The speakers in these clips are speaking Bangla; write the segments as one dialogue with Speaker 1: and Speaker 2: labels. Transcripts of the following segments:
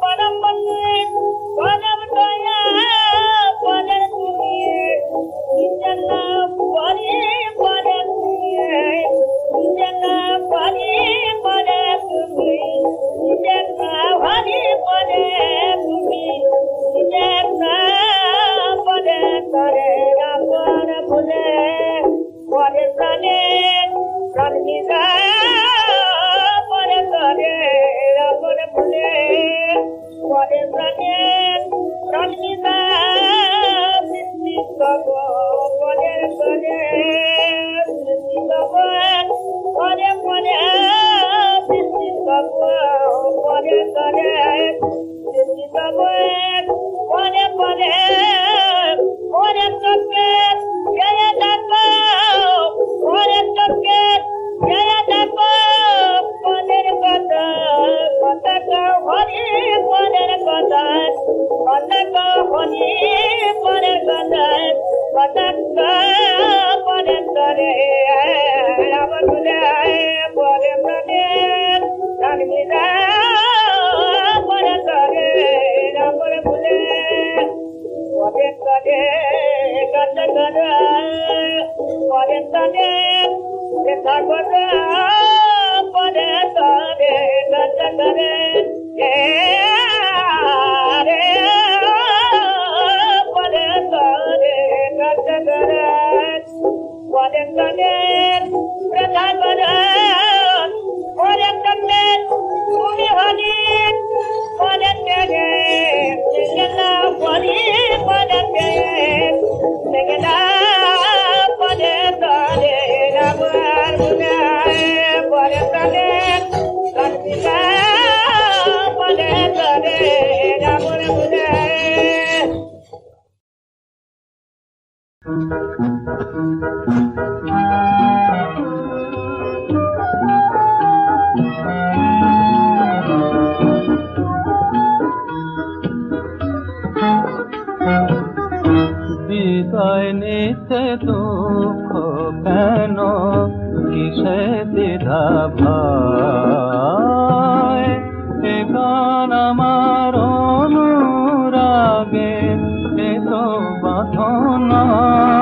Speaker 1: படம் வந்து பதம் Bye. কিসে দুঃখ কেন? কিসে দ্বিধা ভয়? এ গান আমার অনুরাগে এ তো বাধনা।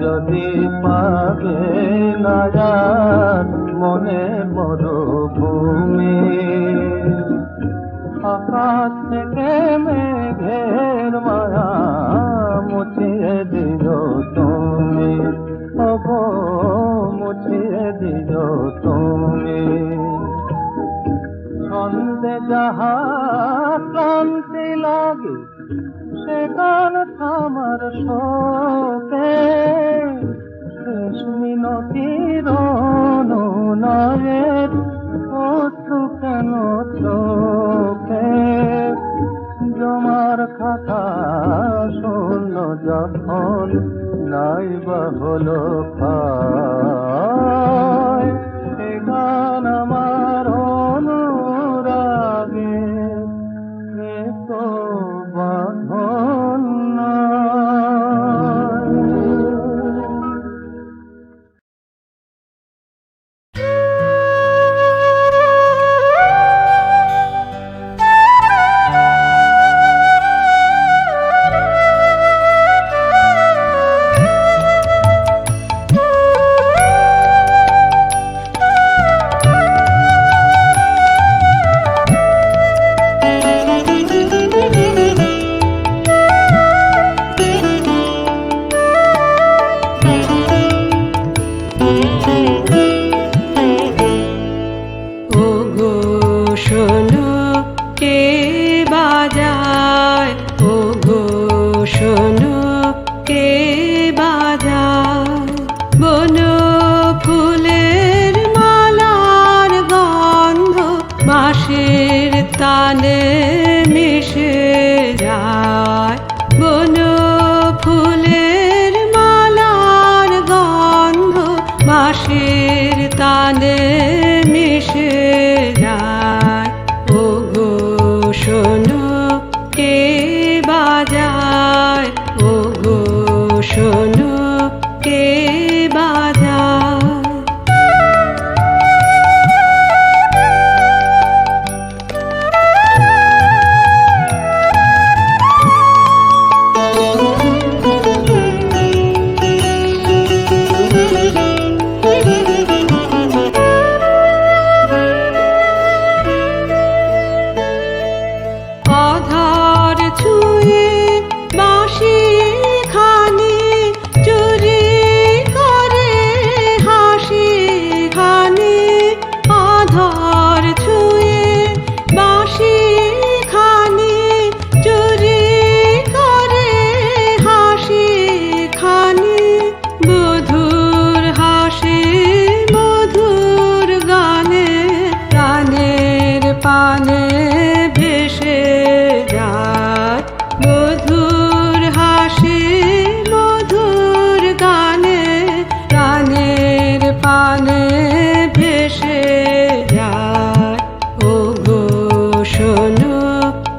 Speaker 1: যদি পাবে না
Speaker 2: মনে মর মিনতির নয়ের অশ্রু কেন চোখে? জমার খাতা শূন্য যখন নাই বা হলো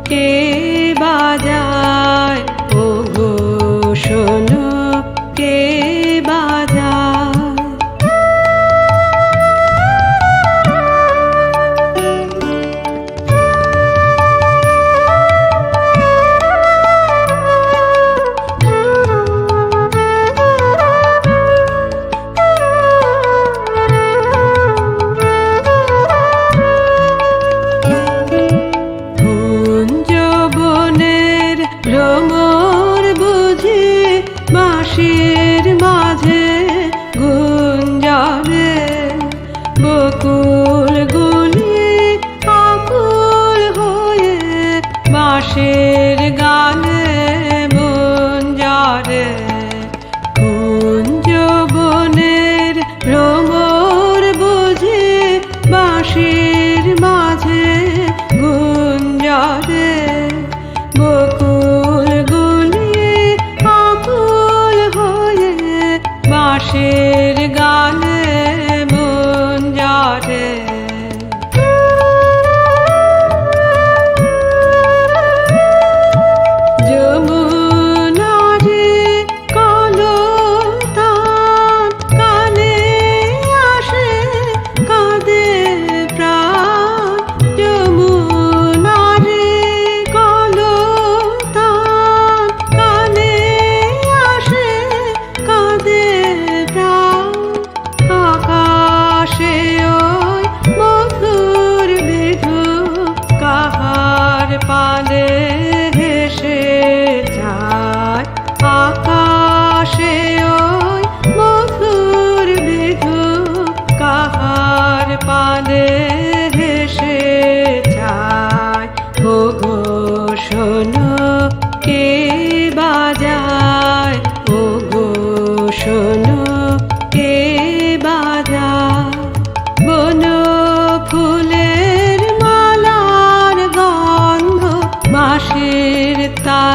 Speaker 3: okay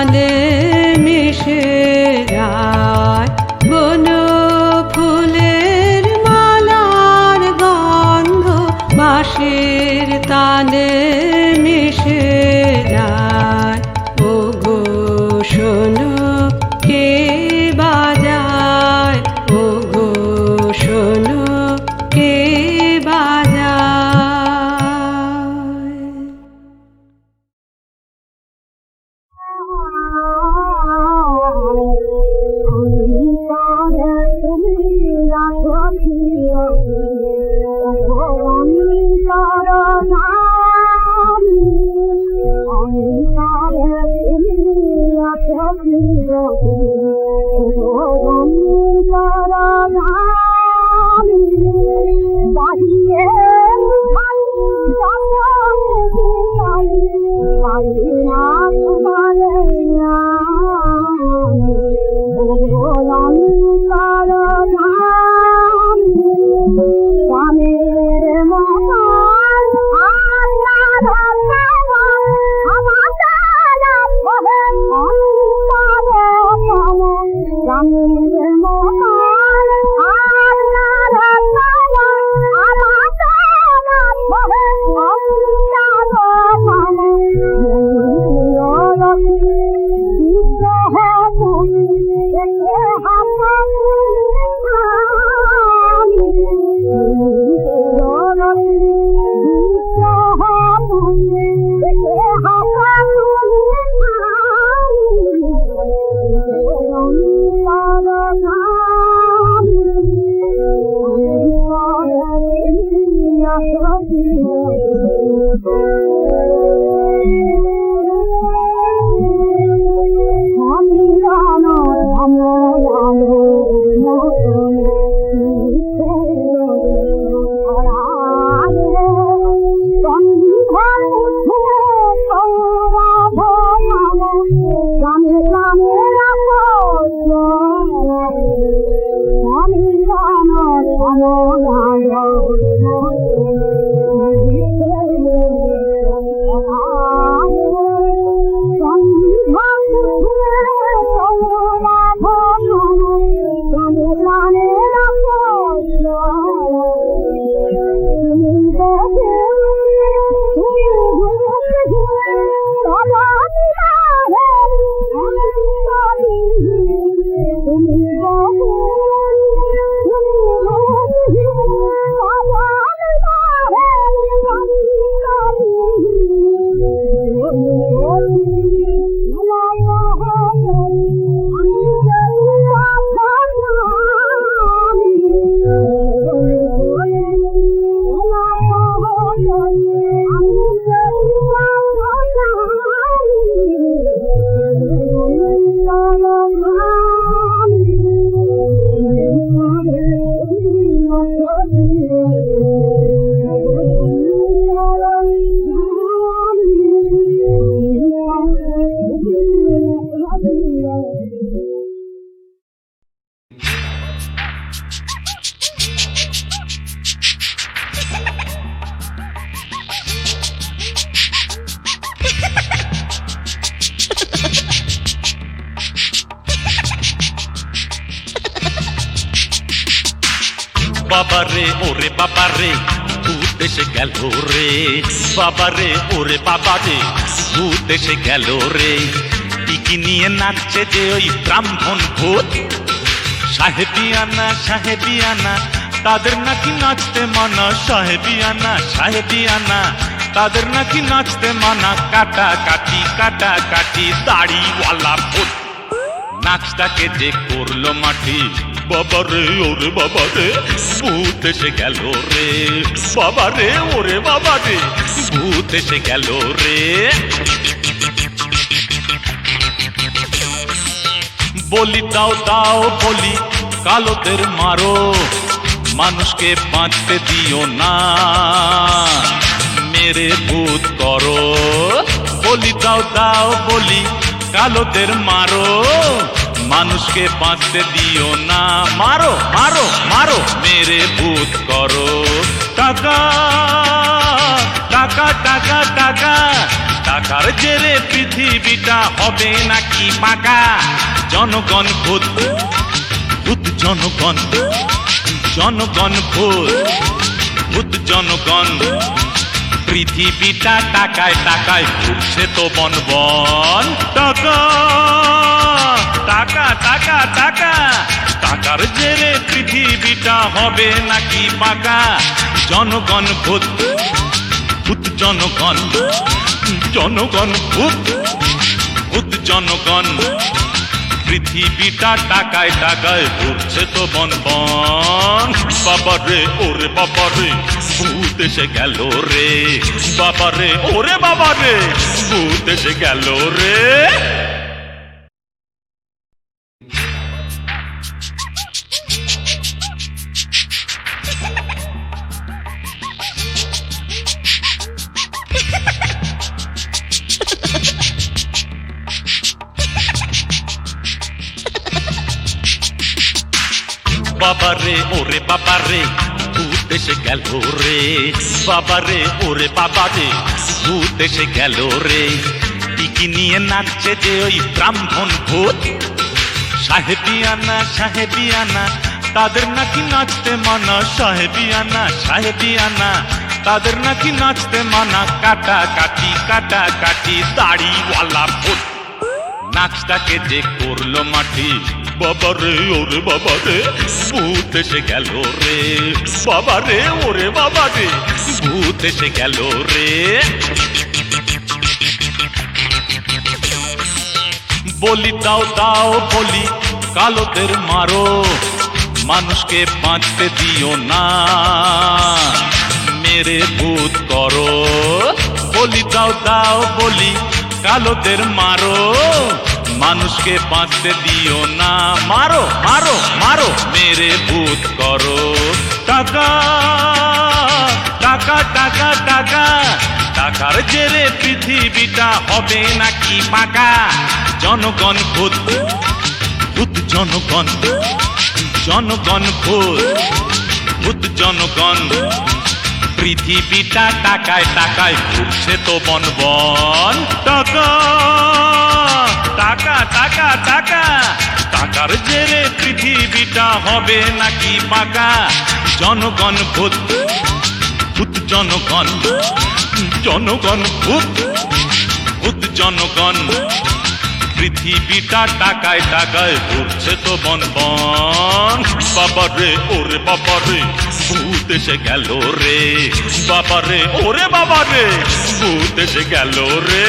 Speaker 3: চাঁদে বাবারে ভূত এসে গেল রে। বাবারে, ওরে বাবারে, ভূত এসে গেল রে। টিকি নিয়ে নাচছে যে ওই ব্রাহ্মণ ভূত। সাহেবিয়ানা সাহেবিয়ানা, তাদের নাকি নাচতে মানা। সাহেবিয়ানা সাহেবিয়ানা, তাদের নাকি নাচতে মানা। কাটা কাটি কাটা কাটি, দাড়িওয়ালা ভূত। নাচটাকে যে করল মাটি বাবারে, ওরে বাবারে, ভূত এসে গেল রে। বাবারে, ওরে বাবারে, ভূত এসে গেল রে। বলি, দাও দাও, বলি, কালোদের মারো, মানুষকে বাঁচতে দিও না। মেরে ভূত করো। বলি, দাও দাও, বলি, কালোদের মারো। মানুষকে বাঁচতে দিও না। মারো মারো মারো। মেরে ভূত করো। টাকা টাকা টাকা টাকা। টাকার জেরে পৃথিবীটা হবে নাকি পাকা? জনগণ ভূত ভূত জনগণ জনগণ ভূত ভূত জনগণ। পৃথিবীটা টাকায় টাকায় ঘুরছে তো বন বন টাকা টাকা টাকা টাকা। টাকার জেরে পৃথিবীটা হবে নাকি পাকা? জনগণ ভূত ভূত জনগণ জনগণ ভূত ভূত জনগণ। পৃথিবীটা টাকায় টাকায় ঘুরছে তো বন বন। বাবারে, ওরে বাবারে, ভূত এসে গেল রে। বাবারে, ওরে বাবারে, ভূত এসে গেল রে। বাবারে, ওরে বাবারে, ভূত এসে গেল রে। বাবারে, ওরে বাবারে, ভূত এসে গেল রে। টিকি নিয়ে নাচছে যে ওই ব্রাহ্মণ ভূত। সাহেবিয়ানা সাহেবিয়ানা, তাদের নাকি নাচতে মানা। সাহেবিয়ানা সাহেবিয়ানা, তাদের নাকি নাচতে মানা। কাটা কাটি কাটা কাটি, দাড়িওয়ালা ভূত। নাচটাকে যে করল মাটি বাবারে, ওরে বাবারে, ভূত এসে গেল রে। বাবারে, ওরে বাবারে, ভূত এসে গেল রে। বলি, দাও দাও, বলি, কালোদের মারো, মানুষকে বাঁচতে দিও না। মেরে ভূত করো। বলি, দাও দাও, বলি, কালোদের মারো। মানুষকে বাঁচতে দিও না। মারো মারো মারো। মেরে ভূত করো। টাকা টাকা টাকা টাকা। টাকার জেরে পৃথিবীটা হবে নাকি পাকা? জনগণ ভূত ভূত জনগণ জনগণ ভূত ভূত জনগণ। পৃথিবীটা টাকায় টাকায় ঘুরছে তো বন বন টাকা টাকা টাকা টাকা। টাকার জেরে পৃথিবীটা হবে নাকি পাকা? জনগণ ভূত ভূত জনগণ জনগণ ভূত ভূত জনগণ। পৃথিবীটা টাকায় টাকায় ঘুরছে তো বন বন। বাবা রে ওরে বাবা রে ভূত এসে গেল রে। বাবা রে ওরে বাবা রে ভূত এসে গেল রে।